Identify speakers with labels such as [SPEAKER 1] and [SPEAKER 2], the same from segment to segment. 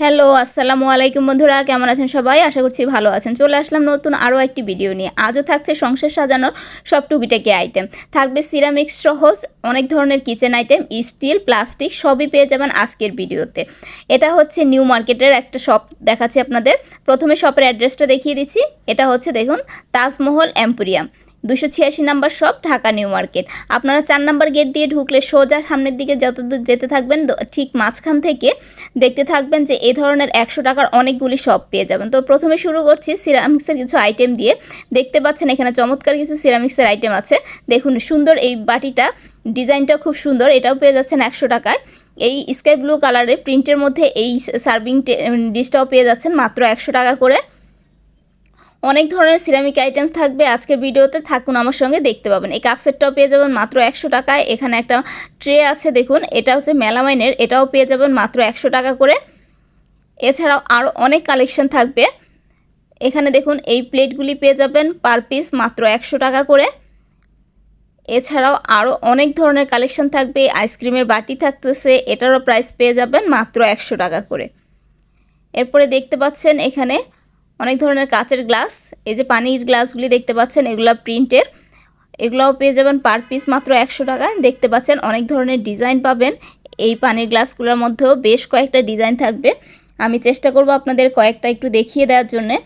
[SPEAKER 1] Hello, আসসালামু আলাইকুম বন্ধুরা, কেমন আছেন সবাই? আশা করছি ভালো আছেন। চলে আসলাম নতুন আরও একটি ভিডিও নিয়ে। আজও থাকছে সংসার সাজানোর সব টুকিটাকি আইটেম থাকবে সিরামিক্স সহজ অনেক ধরনের কিচেন আইটেম স্টিল প্লাস্টিক সবই পেয়ে যাবেন আজকের ভিডিওতে। এটা হচ্ছে নিউ মার্কেটের একটা শপ দেখাচ্ছি আপনাদের। প্রথমে শপের অ্যাড্রেসটা দেখিয়ে দিচ্ছি। এটা হচ্ছে দেখুন, তাজমহল এম্পোরিয়াম দুশো ছিয়াশি number shop, Dhaka new market. আপনারা চার নাম্বার গেট দিয়ে ঢুকলে সোজা সামনের দিকে যতদূর যেতে থাকবেন ঠিক মাঝখান থেকে দেখতে থাকবেন যে এই ধরনের একশো টাকার অনেকগুলি শপ পেয়ে যাবেন। তো প্রথমে শুরু করছি সিরামিক্সের কিছু আইটেম দিয়ে। দেখতে পাচ্ছেন এখানে চমৎকার কিছু সিরামিক্সের আইটেম আছে। দেখুন, সুন্দর এই বাটিটা, ডিজাইনটা খুব সুন্দর, এটাও পেয়ে যাচ্ছেন একশো টাকায়। এই স্কাই ব্লু কালারের প্রিন্টের মধ্যে এই সার্ভিং ডিশটাও পেয়ে যাচ্ছেন মাত্র একশো টাকা করে। অনেক ধরনের সিরামিক আইটেমস থাকবে। আজকের ভিডিওতে থাকুন আমার সঙ্গে, দেখতে পাবেন। এই কাপ সেটটাও পেয়ে যাবেন মাত্র একশো টাকায়। এখানে একটা ট্রে আছে, দেখুন। এটা হচ্ছে মেলামাইনের এটাও পেয়ে যাবেন মাত্র একশো টাকা করে। এছাড়াও আরও অনেক কালেকশন থাকবে। এখানে দেখুন, এই প্লেটগুলি পেয়ে যাবেন পার পিস মাত্র একশো টাকা করে। এছাড়াও আরও অনেক ধরনের কালেকশন থাকবে। আইসক্রিমের বাটি থাকতেছে, এটারও প্রাইস পেয়ে যাবেন মাত্র একশো টাকা করে। এরপরে দেখতে পাচ্ছেন এখানে অনেক ধরনের কাচের গ্লাস, এই যে পানির গ্লাসগুলি দেখতে পাচ্ছেন, এগুলো প্রিন্টের। এগুলোও পেয়ে যাবেন পার পিস মাত্র একশো টাকা দেখতে পাচ্ছেন অনেক ধরনের ডিজাইন পাবেন। এই পানির গ্লাসগুলোর মধ্যেও বেশ কয়েকটা ডিজাইন থাকবে। আমি চেষ্টা করব আপনাদের কয়েকটা একটু দেখিয়ে দেওয়ার জন্যে।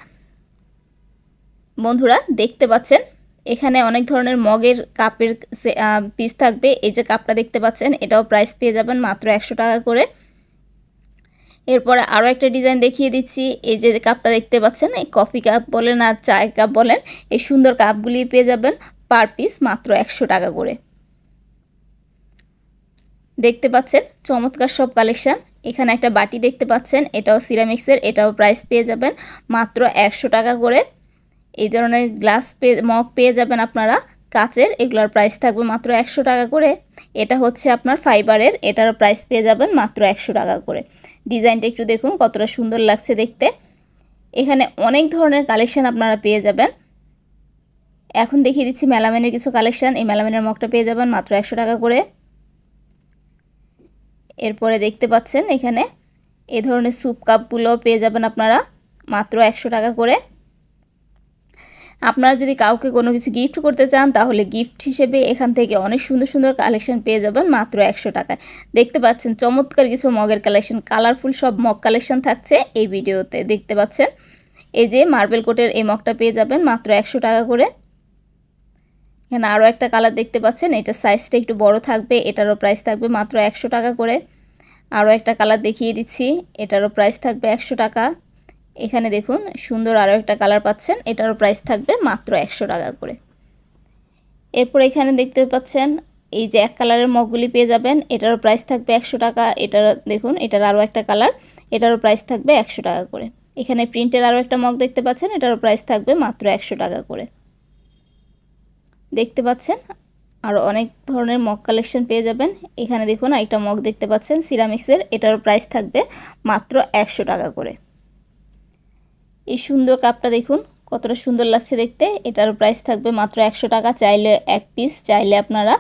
[SPEAKER 1] বন্ধুরা, দেখতে পাচ্ছেন, এখানে অনেক ধরনের মগের কাপের পিস থাকবে। এই যে কাপটা দেখতে পাচ্ছেন, এটাও প্রাইস পেয়ে যাবেন মাত্র একশো টাকা করে। এরপরে আরও একটা ডিজাইন দেখিয়ে দিচ্ছি। এই যে কাপটা দেখতে পাচ্ছেন, এই কফি কাপ বলেন আর চায়ের কাপ বলেন, এই সুন্দর কাপগুলি পেয়ে যাবেন পার পিস মাত্র একশো টাকা করে। দেখতে পাচ্ছেন, চমৎকার সব কালেকশন। এখানে একটা বাটি দেখতে পাচ্ছেন, এটাও সিরামিক্সের, এটাও প্রাইস পেয়ে যাবেন মাত্র একশো টাকা করে। এই ধরনের গ্লাস পেয়ে মগ পেয়ে যাবেন আপনারা। কাচের, এগুলোর প্রাইস থাকবে মাত্র একশো টাকা করে। এটা হচ্ছে আপনার ফাইবারের এটারও প্রাইস পেয়ে যাবেন মাত্র একশো টাকা করে। ডিজাইনটা একটু দেখুন, কতটা সুন্দর লাগছে দেখতে। এখানে অনেক ধরনের কালেকশান আপনারা পেয়ে যাবেন। এখন দেখিয়ে দিচ্ছি মেলামেনের কিছু কালেকশন এই মেলামেনের মগটা পেয়ে যাবেন মাত্র একশো টাকা করে। এরপরে দেখতে পাচ্ছেন এখানে এ ধরনের স্যুপ কাপগুলো পেয়ে যাবেন আপনারা মাত্র একশো টাকা করে। আপনারা যদি কাউকে কোনো কিছু গিফট করতে চান, তাহলে গিফট হিসেবে এখান থেকে অনেক সুন্দর সুন্দর কালেকশন পেয়ে যাবেন মাত্র একশো টাকায়। দেখতে পাচ্ছেন চমৎকার কিছু মগের কালেকশন কালারফুল সব মগ কালেকশন থাকছে এই ভিডিওতে। দেখতে পাচ্ছেন? এই যে মার্বেল কোটের এই মগটা পেয়ে যাবেন মাত্র একশো টাকা করে। এখানে আরও একটা কালার দেখতে পাচ্ছেন, এটা সাইজটা একটু বড় থাকবে, এটারও প্রাইস থাকবে মাত্র একশো টাকা করে। আরও একটা কালার দেখিয়ে দিচ্ছি, এটারও প্রাইস থাকবে একশো টাকা। এখানে দেখুন, সুন্দর আরও একটা কালার পাচ্ছেন। এটারও প্রাইস থাকবে মাত্র একশো টাকা করে। এরপর এখানে দেখতে পাচ্ছেন, এই যে এক কালারের মগগুলি পেয়ে যাবেন, এটারও প্রাইস থাকবে একশো টাকা। এটার, দেখুন, এটার আরও একটা কালার এটারও প্রাইস থাকবে একশো টাকা করে। এখানে প্রিন্টের আরও একটা মগ দেখতে পাচ্ছেন, এটারও প্রাইস থাকবে মাত্র একশো টাকা করে। দেখতে পাচ্ছেন, আর অনেক ধরনের মগ কালেকশন পেয়ে যাবেন। এখানে দেখুন একটা মগ দেখতে পাচ্ছেন সিরামিক্সের এটারও প্রাইস থাকবে মাত্র একশো টাকা করে। এই সুন্দর কাপটা দেখুন, কতটা সুন্দর লাগছে দেখতে। এটার প্রাইস থাকবে মাত্র একশো টাকা, চাইলে এক পিস চাইলে আপনারা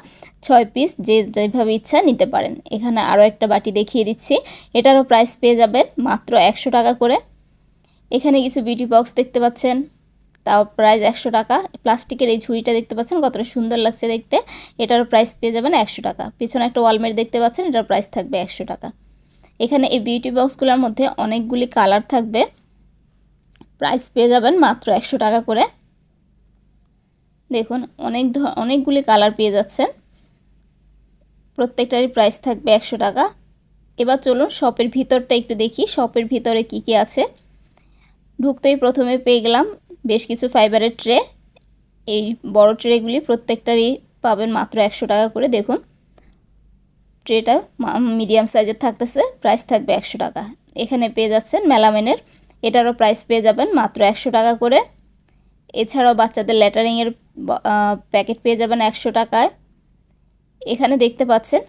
[SPEAKER 1] ছয় পিস যে যেভাবে ইচ্ছা নিতে পারেন। এখানে আরও একটা বাটি দেখিয়ে দিচ্ছি, এটারও প্রাইস পেয়ে যাবেন মাত্র একশো টাকা করে। এখানে কিছু বিউটি বক্স দেখতে পাচ্ছেন, তাও প্রাইস একশো টাকা। প্লাস্টিকের এই ঝুড়িটা দেখতে পাচ্ছেন, কতটা সুন্দর লাগছে দেখতে। এটারও প্রাইস পেয়ে যাবেন একশো টাকা। পিছনে একটা ওয়ালমেট দেখতে পাচ্ছেন, এটার প্রাইস থাকবে একশো টাকা। এখানে এই বিউটি বক্সগুলোর মধ্যে অনেকগুলি কালার থাকবে। প্রাইস পেয়ে যাবেন মাত্র একশো টাকা করে। দেখুন, অনেক অনেকগুলি কালার পেয়ে যাচ্ছেন। প্রত্যেকটারই প্রাইস থাকবে একশো টাকা। এবার চলুন শপের ভিতরটা একটু দেখি। শপের ভিতরে কি কি আছে? ঢুকতেই প্রথমে পেয়ে গেলাম বেশ কিছু ফাইবারের ট্রে এই বড় ট্রেগুলি প্রত্যেকটারই পাবেন মাত্র একশো টাকা করে। দেখুন ট্রেটা মিডিয়াম সাইজের থাকতেছে প্রাইস থাকবে একশো টাকা। এখানে পেয়ে যাচ্ছেন মেলামেনের এটারও প্রাইস পেয়ে যাবেন মাত্র একশো টাকা করে। এছাড়াও বাচ্চাদের ল্যাটারিংয়ের প্যাকেট পেয়ে যাবেন একশো টাকায়। এখানে দেখতে পাচ্ছেন,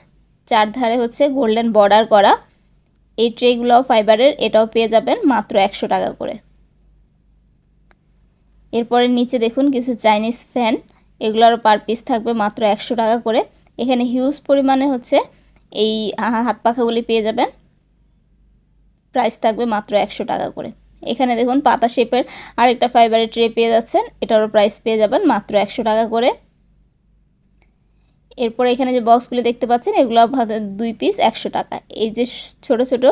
[SPEAKER 1] চারধারে হচ্ছে গোল্ডেন বর্ডার করা। এই ট্রেগুলোও ফাইবারের এটাও পেয়ে যাবেন মাত্র একশো টাকা করে। এরপরে নিচে দেখুন কিছু চাইনিজ ফ্যান এগুলোরও পার পিস থাকবে মাত্র একশো টাকা করে। এখানে হিউজ পরিমাণে হচ্ছে এই হাত পাখাগুলি পেয়ে যাবেন। প্রাইস থাকবে মাত্র একশো টাকা করে। এখানে দেখুন পাতা শেপের আরেকটা ফাইবারের ট্রে পেয়ে যাচ্ছেন, এটারও প্রাইস পেয়ে যাবেন মাত্র একশো টাকা করে। এরপরে এখানে যে বক্সগুলি দেখতে পাচ্ছেন, এগুলো দুই পিস একশো টাকা। এই যে ছোট ছোট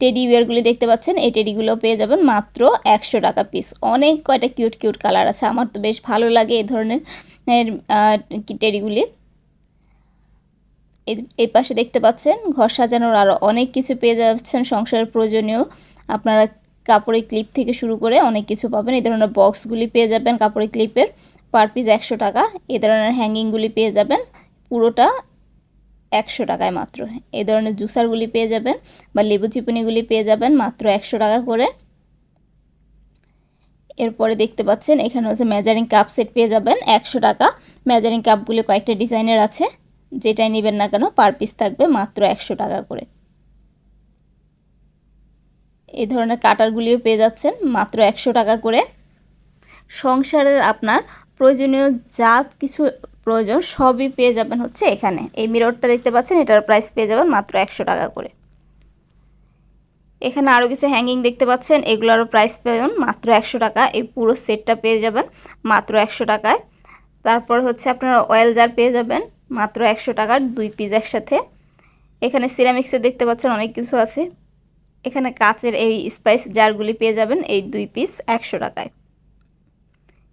[SPEAKER 1] টেডি বিয়ারগুলি দেখতে পাচ্ছেন, এই টেডিগুলো পেয়ে যাবেন মাত্র একশো টাকা পিস অনেক কয়টা কিউট কিউট কালার আছে, আমার তো বেশ ভালো লাগে এই ধরনের টেডিগুলি এই পাশে দেখতে পাচ্ছেন, ঘর সাজানোর আরও অনেক কিছু পেয়ে যাচ্ছেন, সংসারের প্রয়োজনীয়। আপনারা কাপড়ের ক্লিপ থেকে শুরু করে অনেক কিছু পাবেন। এই ধরনের বক্সগুলি পেয়ে যাবেন কাপড়ের ক্লিপের পার পিস একশো টাকা। এই ধরনের হ্যাঙ্গিংগুলি পেয়ে যাবেন। পুরোটা একশো টাকায় মাত্র। এই ধরনের জুসারগুলি পেয়ে যাবেন বা লেবু চিপুনিগুলি পেয়ে যাবেন মাত্র একশো টাকা করে। এরপরে দেখতে পাচ্ছেন, এখানে হচ্ছে মেজারিং কাপ সেট পেয়ে যাবেন একশো টাকা। মেজারিং কাপগুলি কয়েকটা ডিজাইনের আছে। যেটাই নেবেন না কেন পার পিস থাকবে মাত্র একশো টাকা করে। এই ধরনের কাটারগুলিও পেয়ে যাচ্ছেন, মাত্র একশো টাকা করে। সংসারের আপনার প্রয়োজনীয় যা কিছু প্রয়োজন সবই পেয়ে যাবেন হচ্ছে এখানে। এই মিররটা দেখতে পাচ্ছেন, এটার প্রাইস পেয়ে যাবেন মাত্র একশো টাকা করে। এখানে আরও কিছু হ্যাঙ্গিং দেখতে পাচ্ছেন, এগুলোরও প্রাইস পেয়ে মাত্র একশো টাকা। এই পুরো সেটটা পেয়ে যাবেন মাত্র একশো টাকায়। তারপর হচ্ছে আপনারা অয়েল জার পেয়ে যাবেন মাত্র একশো টাকার দুই পিস একসাথে। এখানে সিরামিক্সে দেখতে পাচ্ছেন অনেক কিছু আছে। এখানে কাচের এই স্পাইস জারগুলি পেয়ে যাবেন এই দুই পিস একশো টাকায়।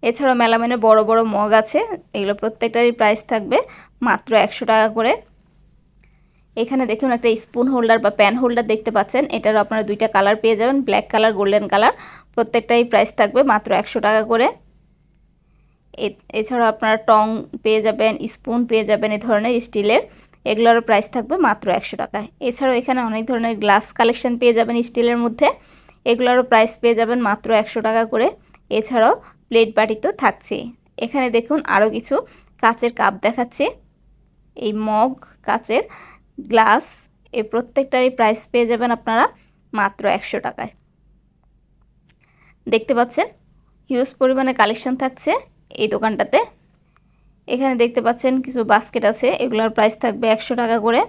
[SPEAKER 1] এছাড়াও মেলামেনে বড় বড় মগ আছে, এগুলো প্রত্যেকটারই প্রাইস থাকবে মাত্র একশো টাকা করে। এখানে দেখুন একটা স্পুন হোল্ডার বা প্যান হোল্ডার দেখতে পাচ্ছেন, এটারও আপনারা দুইটা কালার পেয়ে যাবেন ব্ল্যাক কালার গোল্ডেন কালার প্রত্যেকটাই প্রাইস থাকবে মাত্র একশো টাকা করে। এছাড়াও আপনারা টং পেয়ে যাবেন, স্পুন পেয়ে যাবেন এই ধরনের স্টিলের। এগুলোরও প্রাইস থাকবে মাত্র একশো টাকায় এছাড়াও এখানে অনেক ধরনের গ্লাস কালেকশন পেয়ে যাবেন স্টিলের মধ্যে। এগুলোরও প্রাইস পেয়ে যাবেন মাত্র একশো টাকা করে। এছাড়াও প্লেট বাটি তো থাকছেই এখানে দেখুন আরও কিছু কাচের কাপ দেখাচ্ছে। এই মগ, কাচের গ্লাস এই প্রত্যেকটারই প্রাইস পেয়ে যাবেন আপনারা মাত্র একশো টাকায়। দেখতে পাচ্ছেন? হিউজ পরিমাণে কালেকশন থাকছে। এই দোকানটাতে। এখানে দেখতে পাচ্ছেন কিছু বাস্কেট আছে, এগুলোর প্রাইস থাকবে একশো টাকা করে।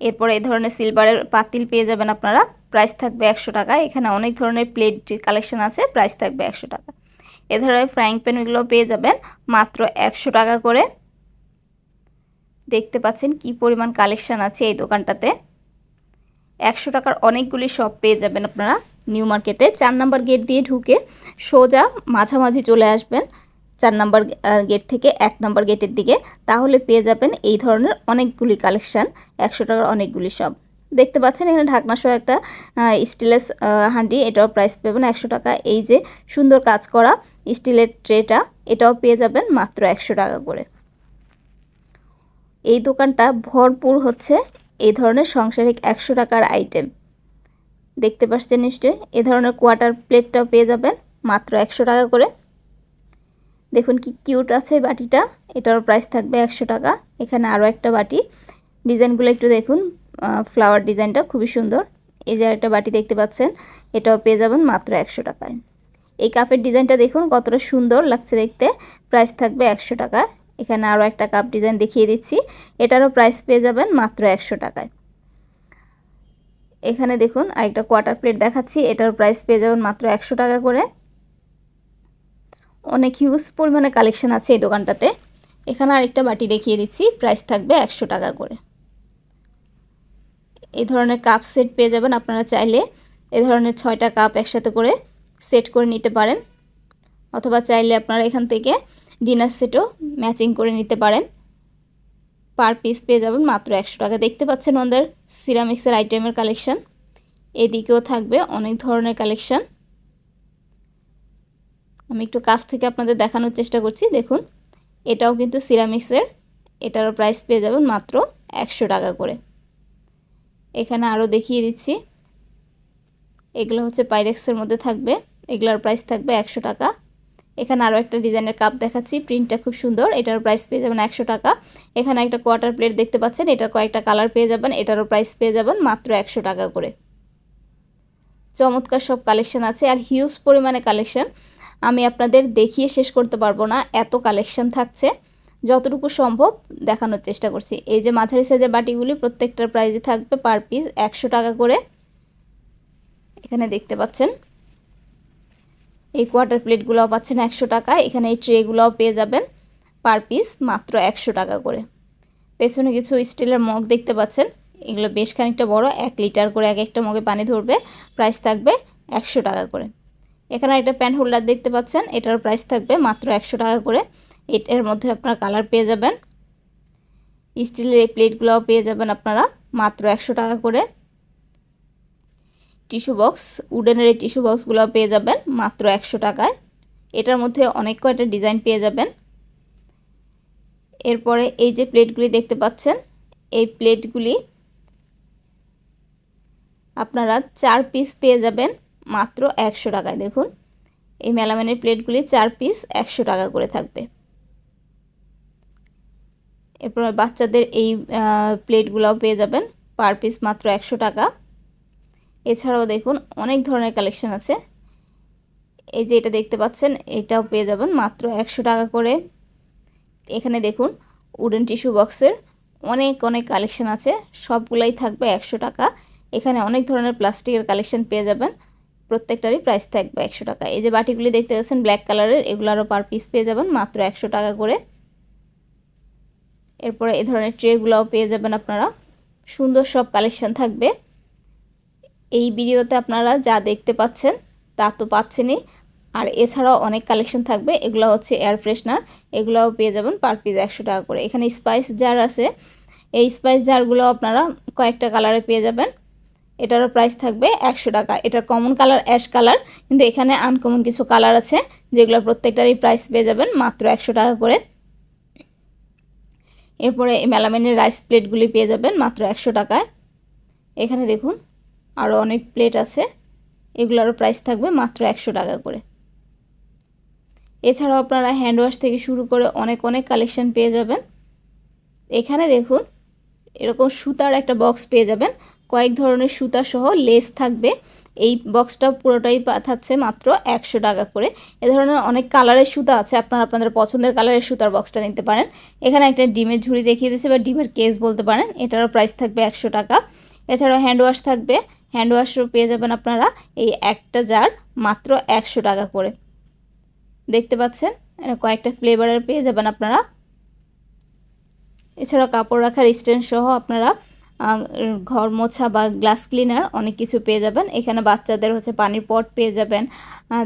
[SPEAKER 1] এরপর এই ধরনের সিলভারের পাতিল পেয়ে যাবেন আপনারা প্রাইস থাকবে একশো টাকা। এখানে অনেক ধরনের প্লেট কালেকশন আছে প্রাইস থাকবে একশো টাকা। এ ধরনের ফ্রাইং প্যানগুলো পেয়ে যাবেন, মাত্র একশো টাকা করে। দেখতে পাচ্ছেন কি পরিমাণ কালেকশান আছে এই দোকানটাতে। একশো টাকার অনেকগুলি শপ পেয়ে যাবেন আপনারা। নিউ মার্কেটে। চার নাম্বার গেট দিয়ে ঢুকে সোজা মাঝামাঝি চলে আসবেন চার নাম্বার গেট থেকে এক নাম্বার গেটের দিকে। তাহলে পেয়ে যাবেন এই ধরনের অনেকগুলি কালেকশান, একশো টাকার অনেকগুলি সব। দেখতে পাচ্ছেন এখানে ঢাকনা সহ একটা স্টিলের হান্ডি এটাও প্রাইস পাবেন একশো টাকা। এই যে সুন্দর কাজ করা স্টিলের ট্রেটা, এটাও পেয়ে যাবেন মাত্র একশো টাকা করে। এই দোকানটা ভরপুর হচ্ছে এই ধরনের সংসারিক একশো টাকার আইটেম দেখতে পাচ্ছেন নিশ্চয়ই? এ ধরনের কোয়াটার প্লেটটাও পেয়ে যাবেন, মাত্র একশো টাকা করে। দেখুন কি কিউট আছে বাটিটা, এটারও প্রাইস থাকবে একশো টাকা। এখানে আরও একটা বাটি। ডিজাইনগুলো একটু দেখুন ফ্লাওয়ার ডিজাইনটা খুবই সুন্দর। এই যে একটা বাটি দেখতে পাচ্ছেন, এটাও পেয়ে যাবেন মাত্র একশো টাকায়। এই কাপের ডিজাইনটা দেখুন, কতটা সুন্দর লাগছে দেখতে। প্রাইস থাকবে একশো টাকা এখানে আরও একটা কাপ ডিজাইন দেখিয়ে দিচ্ছি। এটারও প্রাইস পেয়ে যাবেন মাত্র একশো টাকায়। এখানে দেখুন, আরেকটা কোয়ার্টার প্লেট দেখাচ্ছি, এটার প্রাইস পেয়ে যাবেন মাত্র একশো টাকা করে। অনেক হিউজ পরিমাণে কালেকশন আছে এই দোকানটাতে। এখানে আরেকটা বাটি দেখিয়ে দিচ্ছি প্রাইস থাকবে একশো টাকা করে। এই ধরনের কাপ সেট পেয়ে যাবেন আপনারা চাইলে। এ ধরনের ছয়টা কাপ একসাথে করে সেট করে নিতে পারেন। অথবা চাইলে আপনারা এখান থেকে ডিনার সেটও ম্যাচিং করে নিতে পারেন। পার পিস পেয়ে যাবেন মাত্র একশো টাকা। দেখতে পাচ্ছেন ওদের সিরামিক্সের আইটেমের কালেকশান এদিকেও থাকবে অনেক ধরনের কালেকশান আমি একটু কাছ থেকে আপনাদের দেখানোর চেষ্টা করছি। দেখুন, এটাও কিন্তু সিরামিক্সের এটারও প্রাইস পেয়ে যাবেন মাত্র একশো টাকা করে। এখানে আরও দেখিয়ে দিচ্ছি। এগুলো হচ্ছে পাইরেক্সের মধ্যে থাকবে। এগুলোর প্রাইস থাকবে একশো টাকা। এখানে আরও একটা ডিজাইনের কাপ দেখাচ্ছি। প্রিন্টটা খুব সুন্দর এটার প্রাইস পেয়ে যাবেন একশো টাকা। এখানে একটা কোয়ার্টার প্লেট দেখতে পাচ্ছেন, এটার কয়েকটা কালার পেয়ে যাবেন, এটারও প্রাইস পেয়ে যাবেন মাত্র একশো টাকা করে। চমৎকার সব কালেকশন আছে আর হিউজ পরিমাণে কালেকশন আমি আপনাদের দেখিয়ে শেষ করতে পারব না, এত কালেকশন থাকছে। যতটুকু সম্ভব দেখানোর চেষ্টা করছি। এই যে মাঝারি সাইজের বাটিগুলি প্রত্যেকটার প্রাইজে থাকবে পার পিস একশো টাকা করে। এখানে দেখতে পাচ্ছেন। এই কোয়ার্টার প্লেটগুলোও পাচ্ছেন একশো টাকা। এখানে এই ট্রেগুলোও পেয়ে যাবেন পার পিস মাত্র একশো টাকা করে। পেছনে কিছু স্টিলের মগ দেখতে পাচ্ছেন। এগুলো বেশ খানিকটা বড়, এক লিটার করে এক একটা মগে পানি ধরবে। প্রাইস থাকবে একশো টাকা করে। এখানে একটা প্যান হোল্ডার দেখতে পাচ্ছেন। এটার প্রাইস থাকবে মাত্র একশো টাকা করে। এটার মধ্যে আপনারা কালার পেয়ে যাবেন। স্টিলের এই প্লেটগুলোও পেয়ে যাবেন আপনারা মাত্র একশো টাকা করে। টিস্যু বক্স, উডেনের এই টিস্যু বক্সগুলো পেয়ে যাবেন মাত্র একশো টাকায়। এটার মধ্যে অনেক কয়টা ডিজাইন পেয়ে যাবেন। এরপরে এই যে প্লেটগুলি দেখতে পাচ্ছেন, এই প্লেটগুলি আপনারা চার পিস পেয়ে যাবেন মাত্র একশো টাকায়। দেখুন, এই মেলামেনের প্লেটগুলি চার পিস একশো টাকা করে থাকবে। এরপর বাচ্চাদের এই প্লেটগুলোও পেয়ে যাবেন, পার পিস মাত্র একশো টাকা। এছাড়াও দেখুন অনেক ধরনের কালেকশন আছে। এই যে এটা দেখতে পাচ্ছেন, এটাও পেয়ে যাবেন মাত্র একশো টাকা করে। এখানে দেখুন উডেন টিস্যু বক্সের অনেক অনেক কালেকশন আছে, সবগুলাই থাকবে একশো টাকা। এখানে অনেক ধরনের প্লাস্টিকের কালেকশন পেয়ে যাবেন, প্রত্যেকটারই প্রাইস থাকবে একশো টাকা। এই যে বাটিগুলি দেখতে পাচ্ছেন ব্ল্যাক কালারের এগুলো আরও পার পিস পেয়ে যাবেন মাত্র একশো টাকা করে। এরপরে এ ধরনের ট্রেগুলোও পেয়ে যাবেন আপনারা। সুন্দর সব কালেকশন থাকবে। এই ভিডিওতে আপনারা যা দেখতে পাচ্ছেন তা তো পাচ্ছেনই। আর এছাড়াও অনেক কালেকশন থাকবে। এগুলো হচ্ছে এয়ার ফ্রেশনার এগুলোও পেয়ে যাবেন পার পিস একশো টাকা করে। এখানে স্পাইস জার আছে। এই স্পাইস জারগুলো আপনারা কয়েকটা কালারে পেয়ে যাবেন। এটারও প্রাইস থাকবে একশো টাকা। এটার কমন কালার অ্যাশ কালার কিন্তু এখানে আনকমন কিছু কালার আছে, যেগুলো প্রত্যেকটারই প্রাইস পেয়ে যাবেন মাত্র একশো টাকা করে। এরপরে মেলামেনের রাইস প্লেটগুলি পেয়ে যাবেন মাত্র একশো টাকায়। এখানে দেখুন আরও অনেক প্লেট আছে। এগুলোরও প্রাইস থাকবে মাত্র একশো টাকা করে। এছাড়াও আপনারা হ্যান্ড ওয়াশ থেকে শুরু করে অনেক অনেক কালেকশন পেয়ে যাবেন। এখানে দেখুন, এরকম সুতার একটা বক্স পেয়ে যাবেন। কয়েক ধরনের সুতা সহ লেস থাকবে। এই বক্সটা পুরোটাই পাঠাচ্ছে মাত্র একশো টাকা করে। এ ধরনের অনেক কালারের সুতা আছে, আপনারা আপনাদের পছন্দের কালারের সুতার বক্সটা নিতে পারেন। এখানে একটা ডিমের ঝুড়ি দেখিয়ে দিয়েছে, বা ডিমের কেস বলতে পারেন। এটারও প্রাইস থাকবে একশো টাকা। এছাড়াও হ্যান্ড ওয়াশ থাকবে। হ্যান্ড ওয়াশও পেয়ে যাবেন আপনারা এই একটা জার মাত্র একশো টাকা করে। দেখতে পাচ্ছেন? কয়েকটা ফ্লেভারের পেয়ে যাবেন আপনারা। এছাড়া কাপড় রাখার স্ট্যান্ড সহ আপনারা ঘর মোছা বা গ্লাস ক্লিনার অনেক কিছু পেয়ে যাবেন। এখানে বাচ্চাদের হচ্ছে পানির পট পেয়ে যাবেন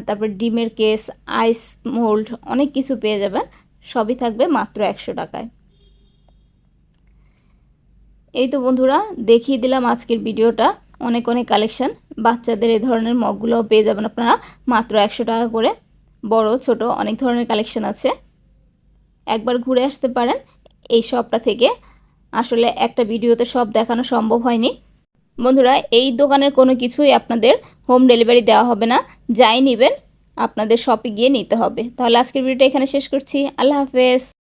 [SPEAKER 1] তারপর ডিমের কেস আইস মোল্ড অনেক কিছু পেয়ে যাবেন। সবই থাকবে মাত্র একশো টাকায়। এই তো বন্ধুরা, দেখিয়ে দিলাম আজকের ভিডিওটা। অনেক অনেক কালেকশন বাচ্চাদের এই ধরনের মগগুলোও পেয়ে যাবেন আপনারা। মাত্র একশো টাকা করে। বড়, ছোট অনেক ধরনের কালেকশন আছে। একবার ঘুরে আসতে পারেন এই শপটা থেকে। আসলে একটা ভিডিওতে সব দেখানো সম্ভব হয়নি। বন্ধুরা, এই দোকানের কোনো কিছুই আপনাদের হোম ডেলিভারি দেওয়া হবে না। যাই নেবেন, আপনাদের শপে গিয়ে নিতে হবে। তাহলে আজকের ভিডিওটা এখানে শেষ করছি। আল্লাহ হাফেজ।